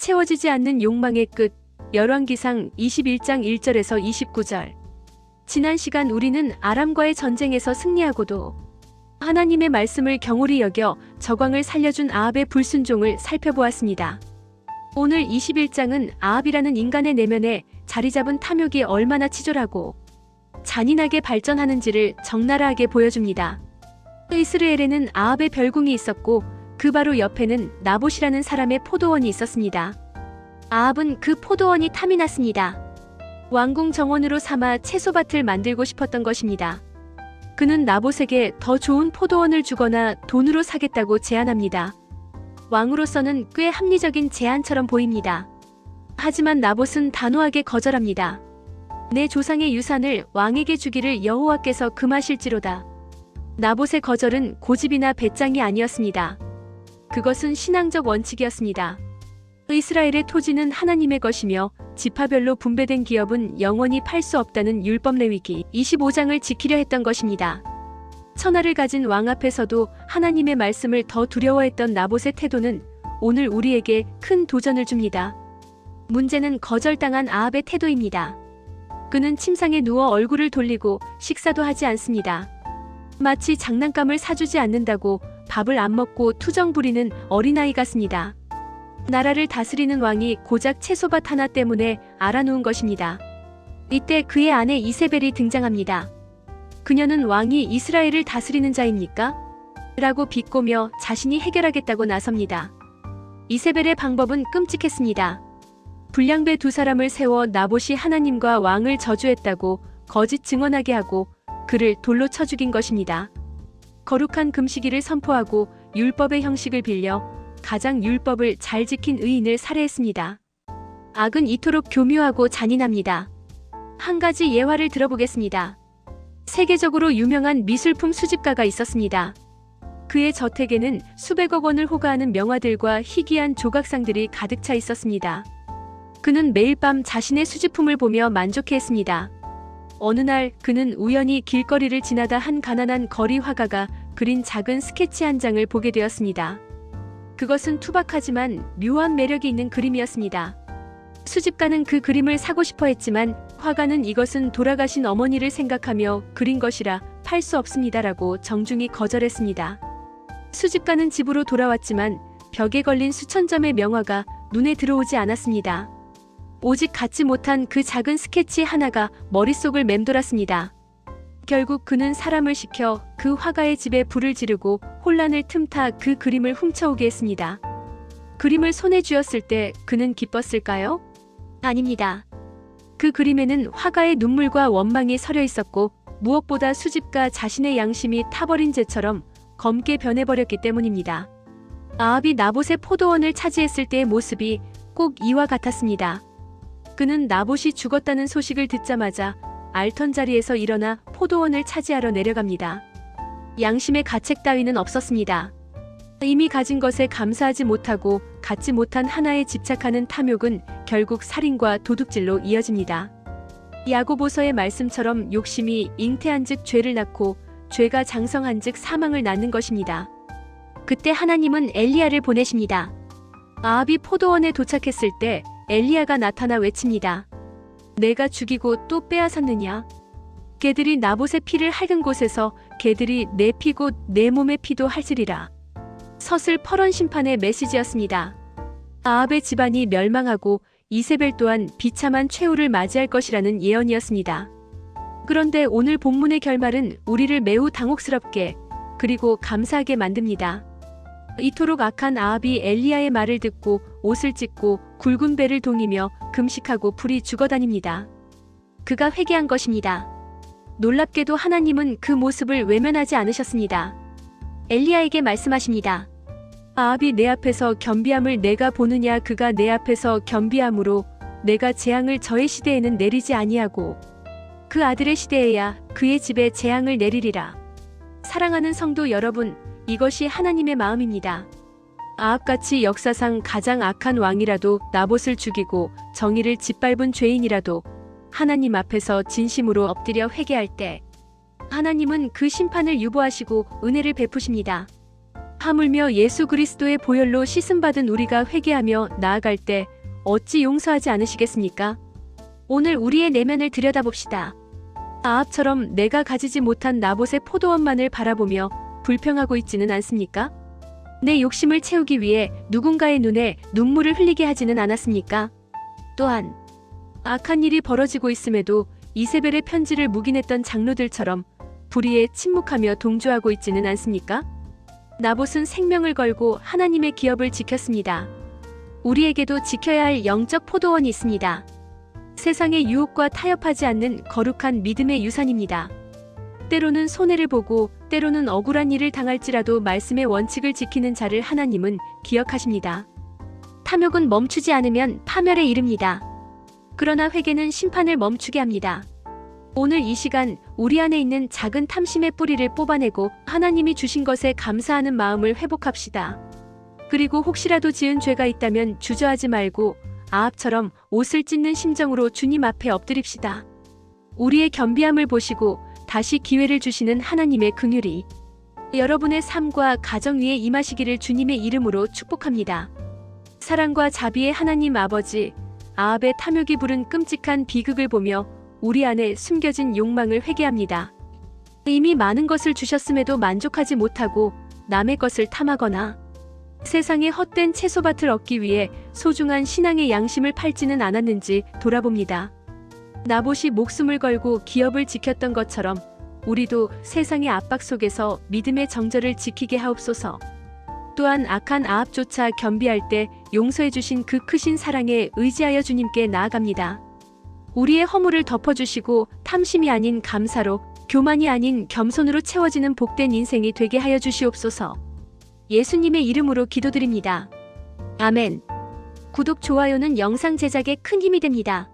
채워지지 않는 욕망의 끝. 열왕기상 21장 1절에서 29절. 지난 시간 우리는 아람과의 전쟁에서 승리하고도 하나님의 말씀을 경홀히 여겨 저광을 살려준 아합의 불순종을 살펴보았습니다. 오늘 21장은 아합이라는 인간의 내면에 자리 잡은 탐욕이 얼마나 치졸하고 잔인하게 발전하는지를 적나라하게 보여줍니다. 이스라엘에는 아합의 별궁이 있었고 그 바로 옆에는 나봇이라는 사람의 포도원이 있었습니다. 아합은 그 포도원이 탐이 났습니다. 왕궁 정원으로 삼아 채소밭을 만들고 싶었던 것입니다. 그는 나봇에게 더 좋은 포도원을 주거나 돈으로 사겠다고 제안합니다. 왕으로서는 꽤 합리적인 제안처럼 보입니다. 하지만 나봇은 단호하게 거절합니다. 내 조상의 유산을 왕에게 주기를 여호와께서 금하실지로다. 나봇의 거절은 고집이나 배짱이 아니었습니다. 그것은 신앙적 원칙이었습니다. 이스라엘의 토지는 하나님의 것이며 지파별로 분배된 기업은 영원히 팔 수 없다는 율법 레위기 25장을 지키려 했던 것입니다. 천하를 가진 왕 앞에서도 하나님의 말씀을 더 두려워했던 나봇의 태도는 오늘 우리에게 큰 도전을 줍니다. 문제는 거절당한 아합의 태도입니다. 그는 침상에 누워 얼굴을 돌리고 식사도 하지 않습니다. 마치 장난감을 사주지 않는다고 밥을 안 먹고 투정 부리는 어린아이 같습니다. 나라를 다스리는 왕이 고작 채소밭 하나 때문에 알아놓은 것입니다. 이때 그의 아내 이세벨이 등장합니다. 그녀는 왕이 이스라엘을 다스리는 자입니까? 라고 비꼬며 자신이 해결하겠다고 나섭니다. 이세벨의 방법은 끔찍했습니다. 불량배 두 사람을 세워 나봇이 하나님과 왕을 저주했다고 거짓 증언하게 하고 그를 돌로 쳐 죽인 것입니다. 거룩한 금식일을 선포하고 율법의 형식을 빌려 가장 율법을 잘 지킨 의인을 살해했습니다. 악은 이토록 교묘하고 잔인합니다. 한 가지 예화를 들어보겠습니다. 세계적으로 유명한 미술품 수집가가 있었습니다. 그의 저택에는 수백억 원을 호가하는 명화들과 희귀한 조각상들이 가득 차 있었습니다. 그는 매일 밤 자신의 수집품을 보며 만족해 했습니다. 어느 날 그는 우연히 길거리를 지나다 한 가난한 거리 화가가 그린 작은 스케치 한 장을 보게 되었습니다. 그것은 투박하지만 묘한 매력이 있는 그림이었습니다. 수집가는 그 그림을 사고 싶어 했지만 화가는 이것은 돌아가신 어머니를 생각하며 그린 것이라 팔 수 없습니다라고 정중히 거절했습니다. 수집가는 집으로 돌아왔지만 벽에 걸린 수천 점의 명화가 눈에 들어오지 않았습니다. 오직 갖지 못한 그 작은 스케치 하나가 머릿속을 맴돌았습니다. 결국 그는 사람을 시켜 그 화가의 집에 불을 지르고 혼란을 틈타 그 그림을 훔쳐오게 했습니다. 그림을 손에 쥐었을 때 그는 기뻤을까요? 아닙니다. 그 그림에는 화가의 눈물과 원망이 서려 있었고 무엇보다 수집가 자신의 양심이 타버린 재처럼 검게 변해버렸기 때문입니다. 아합이 나봇의 포도원을 차지했을 때의 모습이 꼭 이와 같았습니다. 그는 나봇이 죽었다는 소식을 듣자마자 알턴 자리에서 일어나 포도원을 차지하러 내려갑니다. 양심의 가책 따위는 없었습니다. 이미 가진 것에 감사하지 못하고 갖지 못한 하나에 집착하는 탐욕은 결국 살인과 도둑질로 이어집니다. 야고보서의 말씀처럼 욕심이 잉태한즉 죄를 낳고 죄가 장성한즉 사망을 낳는 것입니다. 그때 하나님은 엘리야를 보내십니다. 아합이 포도원에 도착했을 때 엘리야가 나타나 외칩니다. 내가 죽이고 또 빼앗았느냐? 개들이 나봇의 피를 핥은 곳에서 개들이 내 피고 내 몸의 피도 핥으리라. 서슬 퍼런 심판의 메시지였습니다. 아합의 집안이 멸망하고 이세벨 또한 비참한 최후를 맞이할 것이라는 예언이었습니다. 그런데 오늘 본문의 결말은 우리를 매우 당혹스럽게 그리고 감사하게 만듭니다. 이토록 악한 아합이 엘리야의 말을 듣고 옷을 찢고 굵은 배를 동이며 금식하고 불이 죽어다닙니다. 그가 회개한 것입니다. 놀랍게도 하나님은 그 모습을 외면하지 않으셨습니다. 엘리야에게 말씀하십니다. 아합이 내 앞에서 겸비함을 내가 보느냐 그가 내 앞에서 겸비함으로 내가 재앙을 저의 시대에는 내리지 아니하고 그 아들의 시대에야 그의 집에 재앙을 내리리라. 사랑하는 성도 여러분, 이것이 하나님의 마음입니다. 아합같이 역사상 가장 악한 왕이라도 나봇을 죽이고 정의를 짓밟은 죄인이라도 하나님 앞에서 진심으로 엎드려 회개할 때 하나님은 그 심판을 유보하시고 은혜를 베푸십니다. 하물며 예수 그리스도의 보혈로 씻음받은 우리가 회개하며 나아갈 때 어찌 용서하지 않으시겠습니까? 오늘 우리의 내면을 들여다봅시다. 아합처럼 내가 가지지 못한 나봇의 포도원만을 바라보며 불평하고 있지는 않습니까? 내 욕심을 채우기 위해 누군가의 눈에 눈물을 흘리게 하지는 않았습니까? 또한 악한 일이 벌어지고 있음에도 이세벨의 편지를 묵인했던 장로들처럼 불의에 침묵하며 동조하고 있지는 않습니까? 나봇은 생명을 걸고 하나님의 기업을 지켰습니다. 우리에게도 지켜야 할 영적 포도원이 있습니다. 세상의 유혹과 타협하지 않는 거룩한 믿음의 유산입니다. 때로는 손해를 보고 때로는 억울한 일을 당할지라도 말씀의 원칙을 지키는 자를 하나님은 기억하십니다. 탐욕은 멈추지 않으면 파멸에 이릅니다. 그러나 회개는 심판을 멈추게 합니다. 오늘 이 시간 우리 안에 있는 작은 탐심의 뿌리를 뽑아내고 하나님이 주신 것에 감사하는 마음을 회복합시다. 그리고 혹시라도 지은 죄가 있다면 주저하지 말고 아합처럼 옷을 찢는 심정으로 주님 앞에 엎드립시다. 우리의 겸비함을 보시고 다시 기회를 주시는 하나님의 긍휼이 여러분의 삶과 가정 위에 임하시기를 주님의 이름으로 축복합니다. 사랑과 자비의 하나님 아버지, 아합의 탐욕이 부른 끔찍한 비극을 보며 우리 안에 숨겨진 욕망을 회개합니다. 이미 많은 것을 주셨음에도 만족하지 못하고 남의 것을 탐하거나 세상의 헛된 채소밭을 얻기 위해 소중한 신앙의 양심을 팔지는 않았는지 돌아봅니다. 나봇이 목숨을 걸고 기업을 지켰던 것처럼 우리도 세상의 압박 속에서 믿음의 정절을 지키게 하옵소서. 또한 악한 아합조차 겸비할 때 용서해 주신 그 크신 사랑에 의지하여 주님께 나아갑니다. 우리의 허물을 덮어주시고 탐심이 아닌 감사로 교만이 아닌 겸손으로 채워지는 복된 인생이 되게 하여 주시옵소서. 예수님의 이름으로 기도드립니다. 아멘. 구독, 좋아요는 영상 제작에 큰 힘이 됩니다.